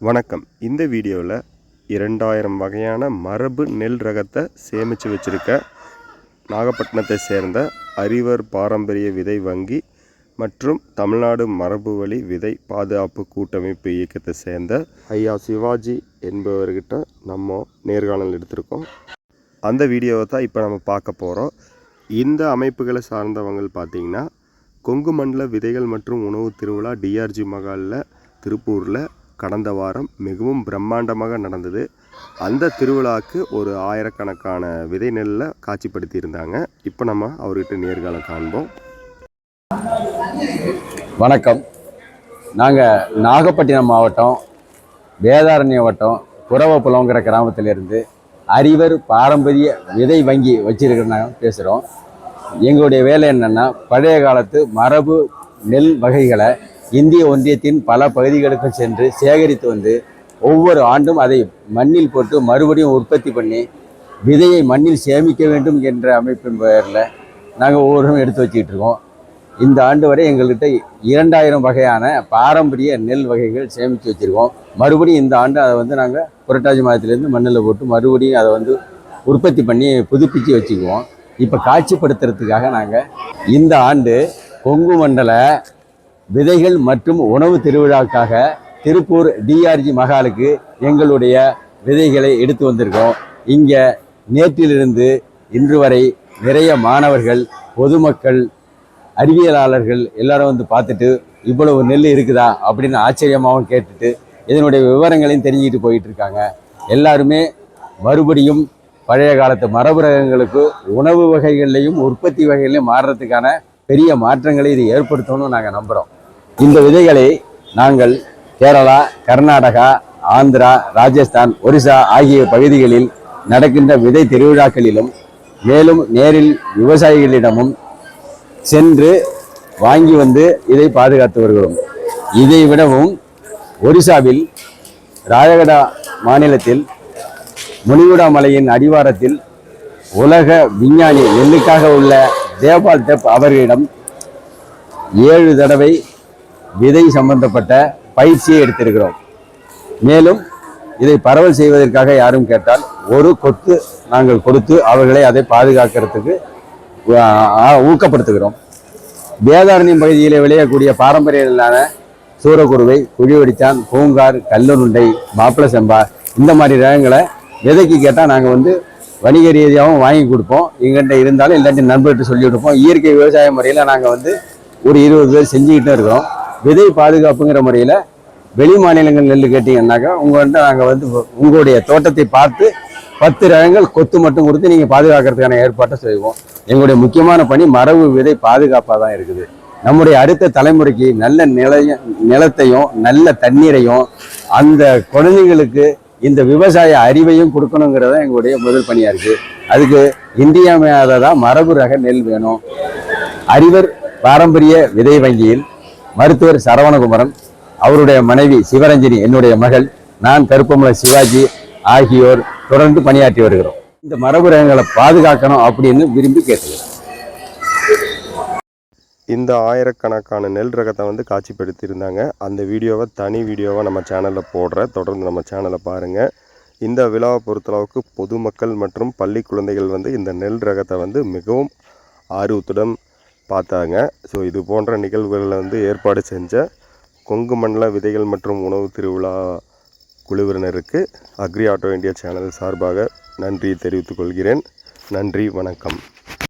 வணக்கம். இந்த வீடியோவில் இரண்டாயிரம் வகையான மரபு நெல் ரகத்தை சேமித்து வச்சுருக்க நாகப்பட்டினத்தை சேர்ந்த அறிவர் பாரம்பரிய விதை வங்கி மற்றும் தமிழ்நாடு மரபு வழி விதை பாதுகாப்பு கூட்டமைப்பு இயக்கத்தை சேர்ந்த ஐயா சிவாஜி என்பவர்கிட்ட நம்ம நேர்காணல் எடுத்திருக்கோம். அந்த வீடியோவை தான் இப்போ நம்ம பார்க்க போகிறோம் இந்த அமைப்புகளை சார்ந்தவங்க பார்த்தீங்கன்னா கொங்கு மண்டல விதைகள் மற்றும் உணவு திருவிழா டிஆர்ஜி மகாலில் திருப்பூரில் கடந்த வாரம் மிகவும் பிரம்மாண்டமாக நடந்தது. அந்த திருவிழாவுக்கு ஒரு ஆயிரக்கணக்கான விதை நெல்லை காட்சிப்படுத்தியிருந்தாங்க. இப்போ நம்ம அவர்கிட்ட நேர்காணல் காண்போம். வணக்கம். நாங்கள் நாகப்பட்டினம் மாவட்டம் வேதாரண்ய வட்டம் குறவப்புலங்கிற கிராமத்திலிருந்து அறிவர் பாரம்பரிய விதை வங்கி வச்சிருக்கிற நாங்கள் பேசுகிறோம் எங்களுடைய வேலை என்னென்னா பழைய காலத்து மரபு நெல் வகைகளை இந்திய ஒன்றியத்தின் பல பகுதிகளுக்கு சென்று சேகரித்து வந்து ஒவ்வொரு ஆண்டும் அதை மண்ணில் போட்டு மறுபடியும் உற்பத்தி பண்ணி விதையை மண்ணில் சேமிக்க வேண்டும் என்ற அமைப்பின் பெயரில் நாங்கள் ஒவ்வொருவரும் எடுத்து வச்சுக்கிட்டு இருக்கோம். இந்த ஆண்டு வரை எங்கள்கிட்ட இரண்டாயிரம் வகையான பாரம்பரிய நெல் வகைகள் சேமித்து வச்சுருக்கோம். மறுபடியும் இந்த ஆண்டு அதை வந்து நாங்கள் புரட்டாசி மாதத்துலேருந்து மண்ணில் போட்டு மறுபடியும் அதை வந்து உற்பத்தி பண்ணி புதுப்பிச்சு வச்சுக்குவோம். இப்போ காட்சிப்படுத்துறதுக்காக நாங்கள் இந்த ஆண்டு கொங்கு மண்டல விதைகள் மற்றும் உணவு திருவிழாவுக்காக திருப்பூர் டிஆர்ஜி மகாலுக்கு எங்களுடைய விதைகளை எடுத்து வந்திருக்கோம். இங்கே நேற்றிலிருந்து இன்று வரை நிறைய மாணவர்கள் பொதுமக்கள் அறிவியலாளர்கள் எல்லாரும் வந்து பார்த்துட்டு இவ்வளவு நெல் இருக்குதா அப்படின்னு ஆச்சரியமாகவும் கேட்டுட்டு இதனுடைய விவரங்களையும் தெரிஞ்சுக்கிட்டு போயிட்டு இருக்காங்க. எல்லாருமே மறுபடியும் பழைய காலத்து மரபுரகங்களுக்கு உணவு வகைகள்லையும் உற்பத்தி வகைகளையும் மாறுறதுக்கான பெரிய மாற்றங்களை இது ஏற்படுத்தணும்னு நாங்கள் நம்புகிறோம் இந்த விதைகளை நாங்கள் கேரளா கர்நாடகா ஆந்திரா ராஜஸ்தான் ஒரிசா ஆகிய பகுதிகளில் நடக்கின்ற விதை திருவிழாக்களிலும் மேலும் நேரில் விவசாயிகளிடமும் சென்று வாங்கி வந்து இதை பாதுகாத்து வருகிறோம் இதை விடவும் ஒரிசாவில் ராயகடா மாநிலத்தில் முனிகுடா மலையின் அடிவாரத்தில் உலக விஞ்ஞானி நெல்லுக்காக உள்ள தேபால் தேப் அவர்களிடம் ஏழு தடவை விதை சம்பந்தப்பட்ட பயிற்சியை எடுத்திருக்கிறோம். மேலும் இதை பரவல் செய்வதற்காக யாரும் கேட்டால் ஒரு கொத்து நாங்கள் கொடுத்து அவர்களை அதை பாதுகாக்கிறதுக்கு ஊக்கப்படுத்துகிறோம். வேதாரண்யம் பகுதியில் விளையக்கூடிய பாரம்பரியங்களான சூரக்குருவை குழிவடிச்சான் பூங்கார் கல்லுருண்டை மாப்பிள செம்பா இந்த மாதிரி ரகங்களை விதைக்கு கேட்டால் நாங்கள் வந்து வணிக ரீதியாகவும் வாங்கி கொடுப்போம். எங்கிட்ட இருந்தாலும் இல்லாட்டி நண்பர்கிட்ட சொல்லி கொடுப்போம் இயற்கை விவசாய முறையில் நாங்கள் வந்து ஒரு இருபது பேர் செஞ்சுக்கிட்டு இருக்கிறோம். விதை பாதுகாப்புங்கிற முறையில் வெளி மாநிலங்கள் நெல் கேட்டிங்கன்னாக்கா உங்கள்கிட்ட நாங்கள் வந்து உங்களுடைய தோட்டத்தை பார்த்து பத்து ரகங்கள் கொத்து மட்டும் கொடுத்து நீங்கள் பாதுகாக்கிறதுக்கான ஏற்பாட்டை செய்வோம். எங்களுடைய முக்கியமான பணி மரபு விதை பாதுகாப்பாக தான் இருக்குது. நம்முடைய அடுத்த தலைமுறைக்கு நல்ல நிலைய நிலத்தையும் நல்ல தண்ணீரையும் அந்த குழந்தைங்களுக்கு இந்த விவசாய அறிவையும் கொடுக்கணுங்கிறது தான் எங்களுடைய முதல் பணியாக இருக்குது அதுக்கு இன்றியமையாததாக மரபு ரக நெல் வேணும். அறிவர் பாரம்பரிய விதை வங்கியில் மருத்துவர் சரவணகுமரன் அவருடைய மனைவி சிவரஞ்சினி என்னுடைய மகள் நான் கருப்பமலை சிவாஜி ஆகியோர் தொடர்ந்து பணியாற்றி வருகிறோம். இந்த மரபு ரகங்களை பாதுகாக்கணும் அப்படின்னு விரும்பி கேட்டுக்கிறேன் இந்த ஆயிரக்கணக்கான நெல் ரகத்தை வந்து காட்சிப்படுத்தியிருந்தாங்க. அந்த வீடியோவை தனி வீடியோவை நம்ம சேனலில் போடுற தொடர்ந்து நம்ம சேனலை பாருங்கள் இந்த விழாவை பொறுத்தளவுக்கு பொதுமக்கள் மற்றும் பள்ளி குழந்தைகள் வந்து இந்த நெல் ரகத்தை வந்து மிகவும் ஆர்வத்துடன் பார்த்தாங்க. ஸோ இது போன்ற நிகழ்வுகளை வந்து ஏற்பாடு செஞ்ச கொங்கு மண்டல விதைகள் மற்றும் உணவு திருவிழா குழுவினருக்கு அக்ரி ஆட்டோ இந்தியா சேனல் சார்பாக நன்றி தெரிவித்துக் கொள்கிறேன். நன்றி வணக்கம்.